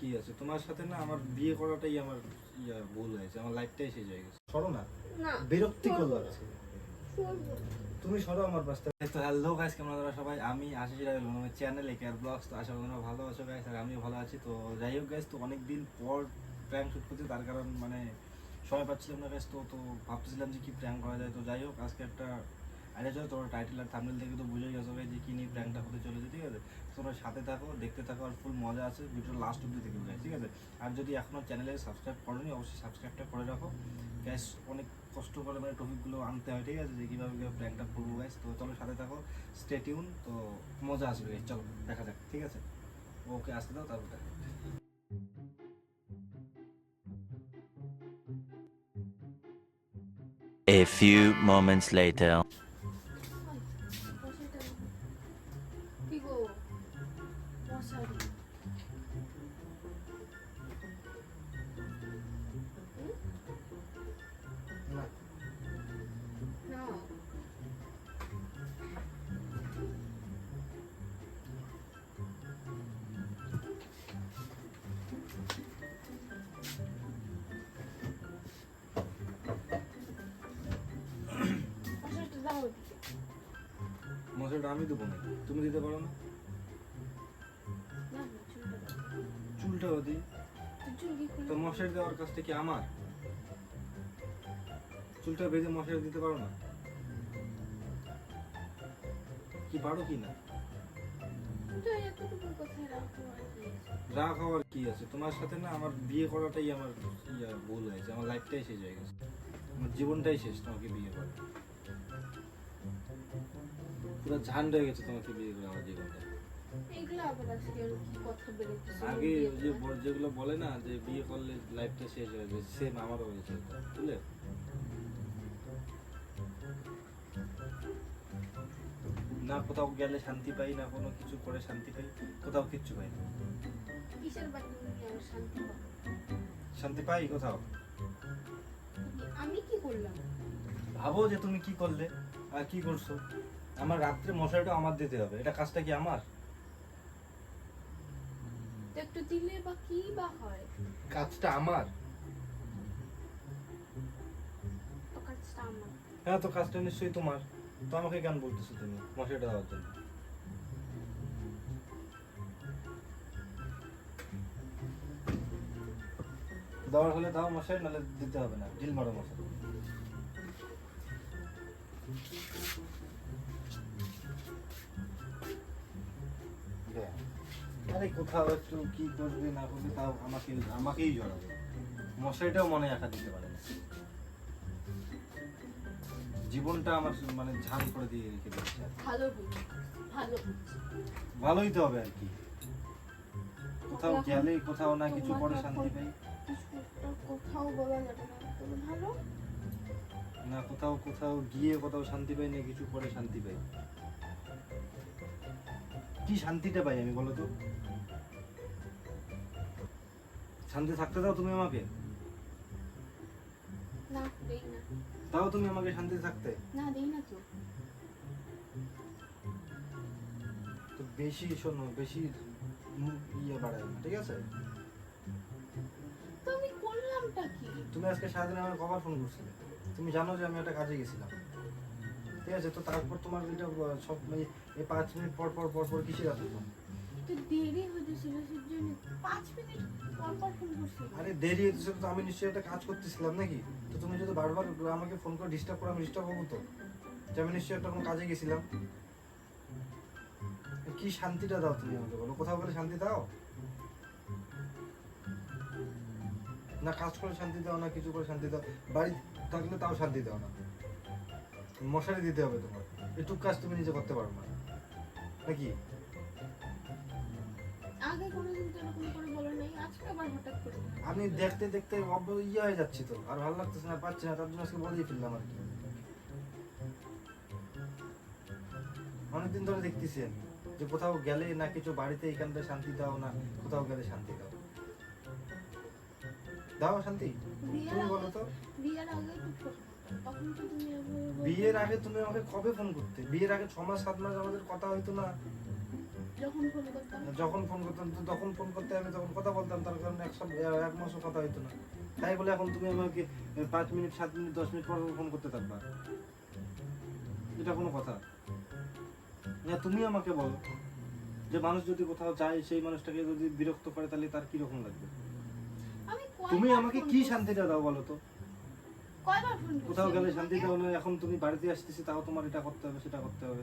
কি আছে? তোমার সাথে না আমার বিয়ে করাটাই আমার ইয়া ভুল হয়েছে আমার লাইফটাই শেষ হয়ে গেছে। সরো না। না বিরক্তিকর লাগছে তুমি সরো আমার পাশে তো হ্যালো গাইস কেমন আছো সবাই? আমি আশিস রায় আমার চ্যানেলে কেয়ার ব্লগস তো আশা করি তোমরা ভালো আছো গাইস আর আমিও ভালো আছি। তো যাই হোক গাইস তো অনেক দিন পর প্র্যাঙ্ক শুট করছি তার কারণ মানে সময় পাচ্ছিলাম না গাইস তো তো ভাবতেছিলাম যে কি প্র্যাঙ্ক করা যায়। তো যাই হোক আজকে একটা আইডিয়া চলো তোমার টাইটেল আর থামনেল থেকে তো বুঝেই গেছো যে কি নিয়ে প্র্যাঙ্কটা হতে চলেছে ঠিক আছে? তোমরা সাথে থাকো দেখতে থাকো আর ফুল মজা আছে ভিডিও লাস্ট অব্দি দেখবে guys, ঠিক আছে? আর যদি এখনও চ্যানেলে সাবস্ক্রাইব করোনি অবশ্যই সাবস্ক্রাইবটা করে রাখো। গ্যাস অনেক কষ্ট করে মানে টপিকগুলো আনতে হয় ঠিক আছে? যে কীভাবে কীভাবে প্র্যাঙ্কটা করব গ্যাস তো চলো সাথে থাকো স্টেটিউন তো মজা আসবে guys, চলো দেখা যাক ঠিক আছে? ওকে আসতে দাও তারপর দেখা। A few moments later. মশাটা আমি দেবো না তুমি দিতে পারো না? চুলটা খুলে তো মশারি দেওয়ার কাজটা কি আমার। চুলটা বেঁধে মশারি দিতে পারো না? কি পারো কি না? রাগ হওয়ার কি। আছে। তোমার সাথে না আমার বিয়ে করাটাই আমার ভুল হয়েছে। আমার লাইফটাই শেষ হয়ে গেছে। আমার জীবনটাই শেষ তোমাকে বিয়ে করে পুরো ঝান্ড হয়ে গেছে তোমাকে বিয়ে করে আমার জীবনটা। এগুলো আবার আজকে কি কথা বেরোতেছে আগে ওই যে যেগুলো বলে না যে বিয়ে করলে লাইফটা শেষ হয়ে যাবে সেম আমারও হয়েছে বুঝলে? না কোথাও গেলে শান্তি পাই না কোনো কিছু করে শান্তি পাই কোথাও কিচ্ছু পাই না। কিসের বাড়ি শান্তি শান্তি পাই কোথাও? আমি কি করলাম? ভাবো যে তুমি কি করলে আর কি করছ। আমার রাত্রে মশারিটা আমার দিতে হবে। এটা কাজটা কি আমার? একটু দিলে বা কি বা হয়? কাজটা আমার। তো কাজটা আমার। হ্যাঁ তো কাজটা নিশ্চয়ই তোমার। তো আমাকে কেন বলতেছো তুমি মশারিটা দেওয়ার জন্য? দেওয়ার হলে দাও মশাই নাহলে দিতে হবে না। ঢিল মারো মশাই আরে কোথাও একটু কি করবে না করবে তাও আমাকে আমাকেই জড়াবে। মশারিটাও মনে একা দিতে পারে না। জীবনটা আমার মানে ঝাল করে দিয়ে রেখে দিচ্ছে ভালো ভালো ভালোই তো হবে আর কি। কোথাও গেলে কোথাও না কিছু করে শান্তি পাই। কোথাও বলা যাবে না তবে ভালো। না কোথাও কোথাও গিয়ে কোথাও শান্তি পাই না কিছু করে শান্তি পাই। কি শান্তিটা পাই আমি বলো তো? শান্তি থাকতে দাও তুমি আমাকে। না দেই না। তাও তুমি আমাকে শান্তি থাকতে। না দেই না তো। তো বেশি শোনো বেশি ইয়ে বাড়ায় ঠিক আছে? তো আমি করলামটা কি? তুমি আজকে সারাদিন আমার কবার ফোন করছিলে। তুমি জানো যে আমি একটা কাজে গেছিলাম। ঠিক আছে তো তারপর তোমার এটা সব এই পাঁচ মিনিট পর পর পর পর এত তো দেরি আরে দেরি তো আমি নিশ্চয়ই একটা কাজ করতেছিলাম নাকি? তো তুমি যদি বারবার আমাকে ফোন করে ডিস্টার্ব করো, আমি ডিস্টার্ব হব তো? আমি নিশ্চয়ই একটা কোনো কাজে গেছিলাম। কি শান্তিটা দাও তুমি আমাকে বলো। কোথাও শান্তি দাও? না কাজ করে শান্তি দাও, না কিছু করে শান্তি দাও। বাড়ি থাকলে তাও শান্তি দাও না। মশারি দিতে হবে তোমার এটুক কাজ তুমি নিজে করতে পারো না। নাকি? আগে কোনোদিন তো এরকম করে বলো নাই আজকে আবার হঠাৎ করে। আমি দেখতে দেখতে ইয়ে হয়ে যাচ্ছি তো আর ভালো লাগতেছে না পাচ্ছি না তার জন্য আজকে বলেই ফেললাম আর কি। অনেকদিন ধরে দেখতেছি আমি যে কোথাও গেলে না কিছু বাড়িতে এখানটা শান্তি দাও না কোথাও গেলে শান্তি দাও। দাও শান্তি তুমি বলো তো। বিয়ের আগে বিয়ের আগে তুমি আমাকে কবে ফোন করতে? বিয়ের আগে ছ মাস সাত মাস আমাদের কথা হইতো না। যখন ফোন করতাম। যখন ফোন করতাম তখন ফোন করতে আমি তখন কথা বলতাম তার কারণে এক সপ্তাহ এক মাসও কথা হইতো না। তাই বলে এখন তুমি আমাকে পাঁচ মিনিট সাত মিনিট দশ মিনিট পর ফোন করতে থাকবা। এটা কোনো কথা। না তুমি আমাকে বলো যে মানুষ যদি কোথাও যায় সেই মানুষটাকে যদি বিরক্ত করে তাহলে তার কি রকম লাগবে? তুমি আমাকে কি শান্তিটা দাও বলো তো? কোথাও গেলে শান্তি দাও না এখন তুমি বাড়িতে আসতেছি তাও তোমার এটা করতে হবে সেটা করতে হবে।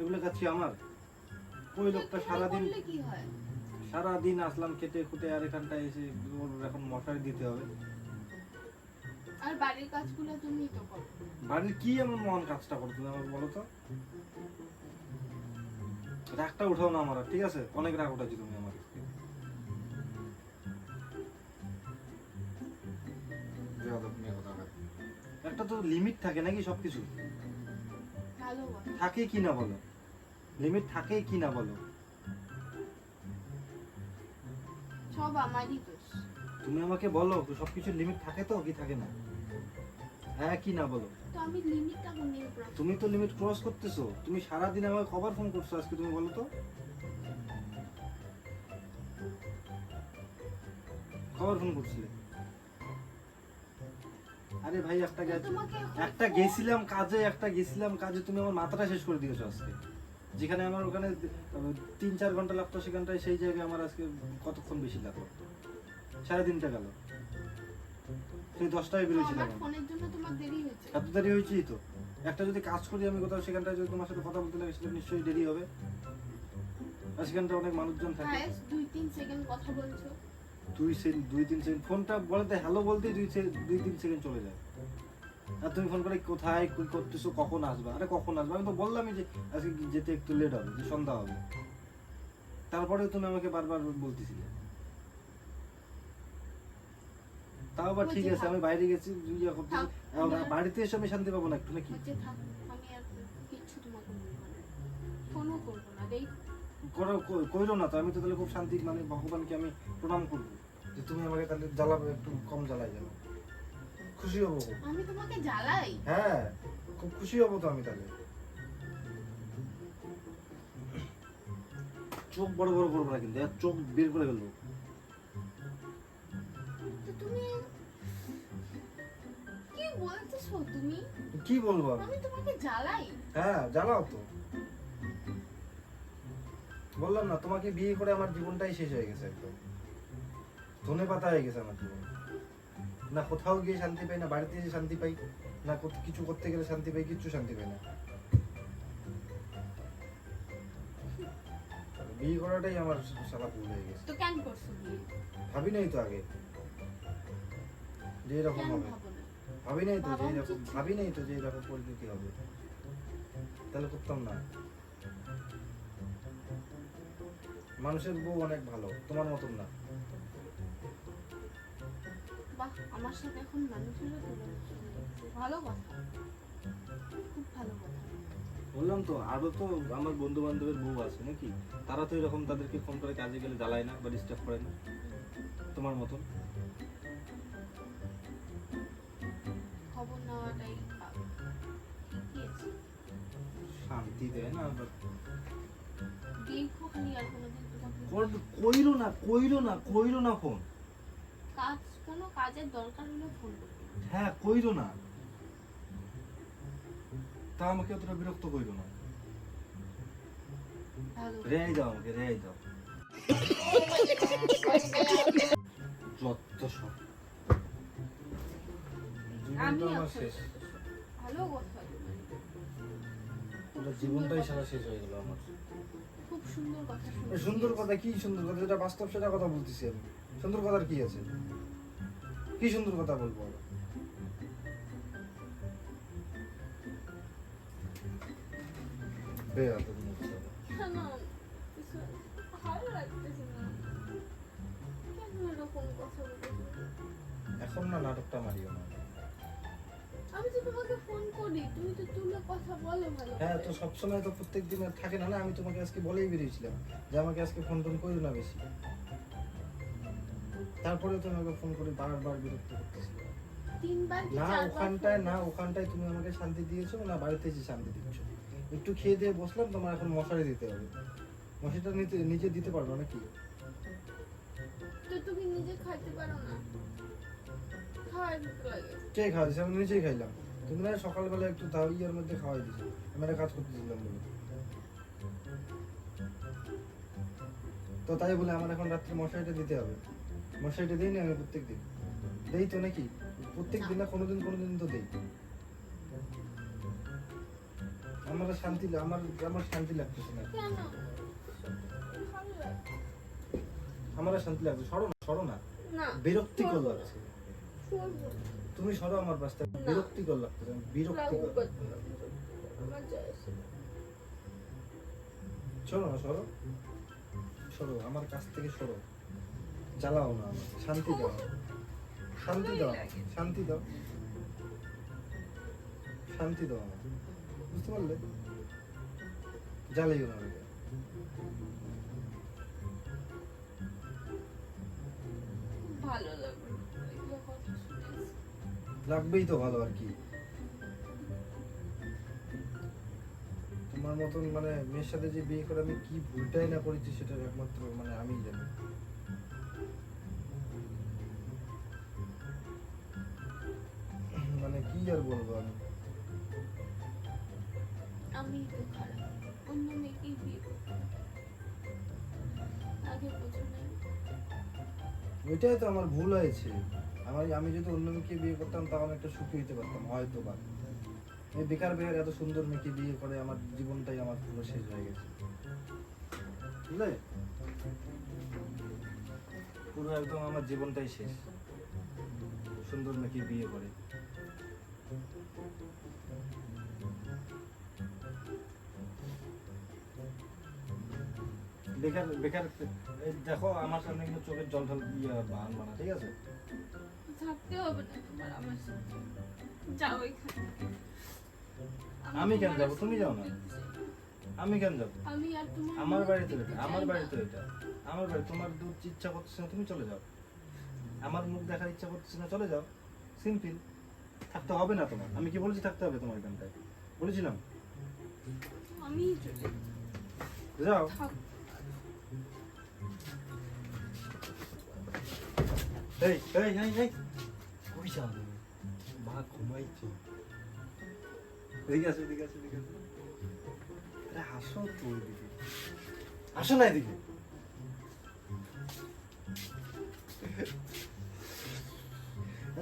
এগুলো কাছে আমার? ওই লোকটা সারাদিন হয়? সারাদিন আসলাম খেটে খুঁটে আর এখানটায় এসে ওর এখন মশারি দিতে হবে। আর বাড়ির কাজগুলো তুমিই তো করো। বাড়ির কি এমন মহান কাজটা করো তুমি আমাকে বলো তো? রাগটা উঠাও না আমার আর, ঠিক আছে? অনেক রাগ উঠাচ্ছি তুমি আমার। একটা তো লিমিট থাকে নাকি সবকিছু? থাকে কি না বলো? লিমিট থাকে কি না বলো? সব আমারই দোষ। তুমি আমাকে বলো সবকিছুর লিমিট থাকে তো কি থাকে না? হ্যাঁ কি না বলো? তো আমি লিমিটটা কোন ক্রস তুমি তো লিমিট ক্রস করতেছো। তুমি সারাদিন আমাকে কবার ফোন করছ আজকে তুমি বলো তো? কবার ফোন করছিলে? আরে ভাই একটা গেছিলাম কাজে একটা গেছিলাম কাজে তুমি আমার মাথাটা শেষ করে দিয়েছ আজকে। যেখানে আমার ওখানে তিন চার ঘণ্টা লাগতো সেখানটায় সেই জায়গায় আমার আজকে কতক্ষণ বেশি লাগল সাড়ে তিনটা গেল। সেই দশটায় বেরিয়েছিলাম এত দেরি হয়েছেই তো। একটা যদি কাজ করি আমি কোথাও সেখানটায় যদি তোমার সাথে কথা বলতে লাগে সেটা নিশ্চয়ই দেরি হবে। আর সেখানটা অনেক মানুষজন থাকে। দুই তিন সেকেন্ড কথা বলছো। দুই সেকেন্ড দুই তিন সেকেন্ড। ফোনটা বলতে হ্যালো বলতেই দুই দুই তিন সেকেন্ড চলে যায়। আর তুমি ফোন করে কোথায় কি করতেছো কখন আসবা? আরে কখন আসবা? আমি তো বললামই যে আজকে যেতে একটু লেট হবে যে সন্ধ্যা হবে। তারপরে তুমি আমাকে বারবার বলতেছিলে। তাও আবার ঠিক আছে আমি বাইরে গেছি ইয়ে করতেছি বাড়িতে এসে আমি শান্তি পাবো না একটু নাকি? করো কইরো না তো আমি তো তাহলে খুব শান্তি মানে ভগবানকে আমি প্রণাম করব। যে তুমি আমাকে তাহলে জ্বালাবে একটু কম জ্বালাই যেন। খুশি হব। আমি তোমাকে জ্বালাই। হ্যাঁ খুব খুশি হব তো আমি তাহলে। চোখ বড় বড় করব না কিন্তু এর চোখ বের করে ফেলব। তুমি কি বলতেছো তুমি? কি বলব আমি? আমি তোমাকে জ্বালাই। হ্যাঁ জ্বালাও তো। বললাম না তোমাকে বিয়ে করে আমার জীবনটাই শেষ হয়ে গেছে একদম। ধনে পাতা হয়ে গেছে আমার জীবন। না কোথাও গিয়ে শান্তি পাই না বাড়িতে এসে শান্তি পাই না কিছু করতে গেলে শান্তি পাই কিচ্ছু শান্তি পাই না। বিয়ে করাটাই আমার সালা ভুল হয়ে গেছে। তো কেন করছ বিয়ে? ভাবি নাই তো আগে। যে এরকম হবে। ভাবি নাই তো যে ভাবা এরকম ভাবি নাই তো যে এরকম পরিস্থিতি হবে? তাহলে করতাম না। মানুষের বউ অনেক ভালো তোমার মতন না। বাহ আমার সাথে এখন মানুষেরও তুলনা ভালো কথা। খুব ভালো কথা। বললাম তো আরও তো আমার বন্ধু বান্ধবের বউ আছে নাকি? তারা তো এরকম তাদেরকে ফোন করে কাজে গেলে জ্বালায় না বা ডিস্টার্ব করে না। তোমার মতন? খবর নেওয়াটাই শান্তি দেয় না আবার কইরো না কইরো না কইরো না ফোন কাজ কোনো কাজের দরকার হলে ফোন করবে হ্যাঁ কইরো না। তা আমাকে অতটা বিরক্ত কইরো না। রেয়াই দাও আমাকে রেয়াই দাও। যত সব। জীবন আমি তো আমার আপনার শেষ। সাথে- ভালো কথা পুরো জীবনটাই সারা শেষ হয়ে গেল আমার। খুব সুন্দর কথা সুন্দর কথা কি সুন্দর কথা? যেটা বাস্তব সেটা কথা বলতেছি আমি। সুন্দর কথার কি আছে? কি সুন্দর কথা বলব এখন না নাটকটা মারিও না। আমি তো তোমাকে ফোন করি তুমি তো তুলে কথা বলো ভালো হ্যাঁ তো সবসময় তো প্রত্যেক দিন আর থাকে না না আমি তোমাকে আজকে বলেই বেরিয়েছিলাম যে আমাকে আজকে ফোন টোন করো না বেশি। তারপরে তুমি আমাকে ফোন করে বারবার বিরক্ত করতেছি তিনবার কি না ওখানটায় না ওখানটায় তুমি আমাকে শান্তি দিয়েছ না বাড়িতে এসে শান্তি দিচ্ছ একটু খেয়ে দিয়ে বসলাম তোমার এখন মশারি দিতে হবে। মশাইটা নিতে নিচে দিতে পারব নাকি? তো তুমি নিজে খাইতে পারো না। খাওয়াই দিতে লাগে কে খাওয়াইছে আমি নিজেই খাইলাম। তুমি না সকালবেলা একটু তাও ইয়ের মধ্যে খাওয়াই দিছো আমি একটা কাজ করতেছিলাম বলে। তো তাই বলে আমার এখন রাত্রে মশারিটা দিতে হবে। মশারিটা দিই না আমি প্রত্যেক দিন। দেই তো নাকি? প্রত্যেক দিন না কোনোদিন কোনোদিন তো দেই। আমার শান্তি আমার আমার শান্তি লাগতেছে না। আমার শান্তি লাগছে। সরো না সরো না। না বিরক্তিকর লাগছে। তুমি সরো আমার পাশে না। বিরক্তিকর লাগতেছে বিরক্তিকর। সরো না সরো। সরো আমার কাছ থেকে সরো। জ্বালাও না শান্তি দাও। শান্তি দাও শান্তি দাও। শান্তি দাও আমাকে বুঝতে পারলে? জ্বালাইও না আমাকে। ভালো লাগবে লাগবেই তো ভালো আর কি। তোমার মতন মানে মেয়ের সাথে যে বিয়ে করে আমি কি ভুলটাই না করেছি সেটা একমাত্র মানে আমিই জানি। কি আর বলব আমি। আমি তো খারাপ। অন্য মেয়েকেই বিয়ে আগে বোঝো নাই। ওইটাই তো আমার ভুল হয়েছে। আমার আমি যদি অন্য মেয়েকে বিয়ে করতাম তাহলে একটা সুখী হতে পারতাম হয়তো বা এই বেকার বেকার এত সুন্দর মেয়েকে বিয়ে করে আমার জীবনটাই আমার পুরো শেষ হয়ে গেছে। বুঝলে? পুরো একদম আমার জীবনটাই শেষ। সুন্দর মেয়েকে বিয়ে করে। বেকার বেকার দেখো আমার সামনে কিন্তু চোখের জল ঢল ইয়ে আনবা না ঠিক আছে? থাকতে হবে না তোমার আমার সাথে। যাও এখানে আমি কেন যাব? তুমি যাও না। আমি কেন যাব? আমি আর তোমার আমার বাড়ি তো থাকতে এটা আমার চাই বাড়ি না। তো এটা। আমার বাড়ি তোমার দূর ইচ্ছা করতেছে না তুমি চলে যাও। আমার মুখ দেখার ইচ্ছা করতেছে না চলে যাও। সিম্পল। থাকতে হবে না তোমার। আমি কি বলেছি থাকতে হবে তোমার এখানটায়? বলেছিলাম। আমি যাও। এই এই এই এই। কই যাও মা ঘুমাইছে। এদিকে আসো এদিকে আসো এদিকে আসো। আরে আসো তো এদিকে আসো না এদিকে।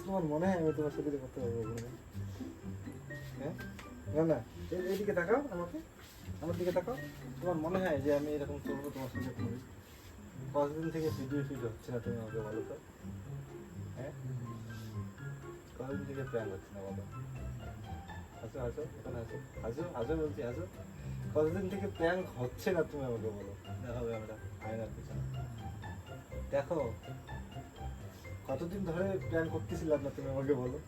তোমার মনে হয় আমি তোমার সাথে করতে পারব হ্যাঁ? না না এই- এইদিকে তাকাও আমাকে। আমার দিকে তাকাও। তোমার মনে হয় যে আমি এরকম করব, তোমার সাথে করি কতদিন থেকে ভিডিও ফিট হচ্ছে না তুমি আমাকে বলো তো? হ্যাঁ? কতদিন থেকে প্ল্যান হচ্ছে না বলো? হাসো হাসো এখানে হাসো হাসো হাসো বলছি হাসো কতদিন থেকে প্র্যাঙ্ক হচ্ছে না তুমি আমাকে বলো? দেখাবে আমরা আয়নার পিছনে দেখো কতদিন ধরে প্ল্যান করতেছিলাম না তুমি আমাকে বলো।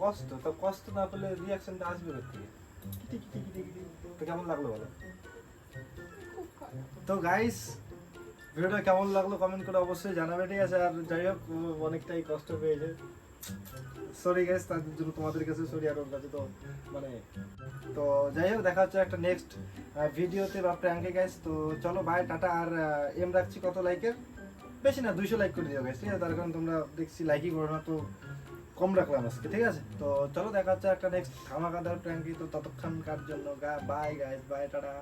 কষ্ট তো কষ্ট না পেলে রিয়াকশনটা আসবে তো কেমন লাগল বলো? তো গাইস ভিডিওটা কেমন লাগল কমেন্ট করে অবশ্যই জানাবে ঠিক আছে? আর যাই হোক অনেকটাই কষ্ট পেয়েছে। সরি গাইস তাদের জন্য তোমাদের কাছে সরি আর ওর কাছে তো মানে তো যাই হোক, দেখা হচ্ছে একটা নেক্সট ভিডিওতে বা প্র্যাঙ্কে গাইস তো চলো বাই টাটা, আর এম রাখছি কত লাইকের বেশি না, দুইশো লাইক করে দিও গাইস ঠিক আছে? তার কারণ তোমরা দেখছি লাইকই করো না, তো কম রাখলাম আজকে, ঠিক আছে? তো চলো, দেখা হচ্ছে একটা নেক্সট ধামাকাদার প্র্যাঙ্কি তো ততক্ষণকার জন্য, গা বাই গাইস বাই টাটা।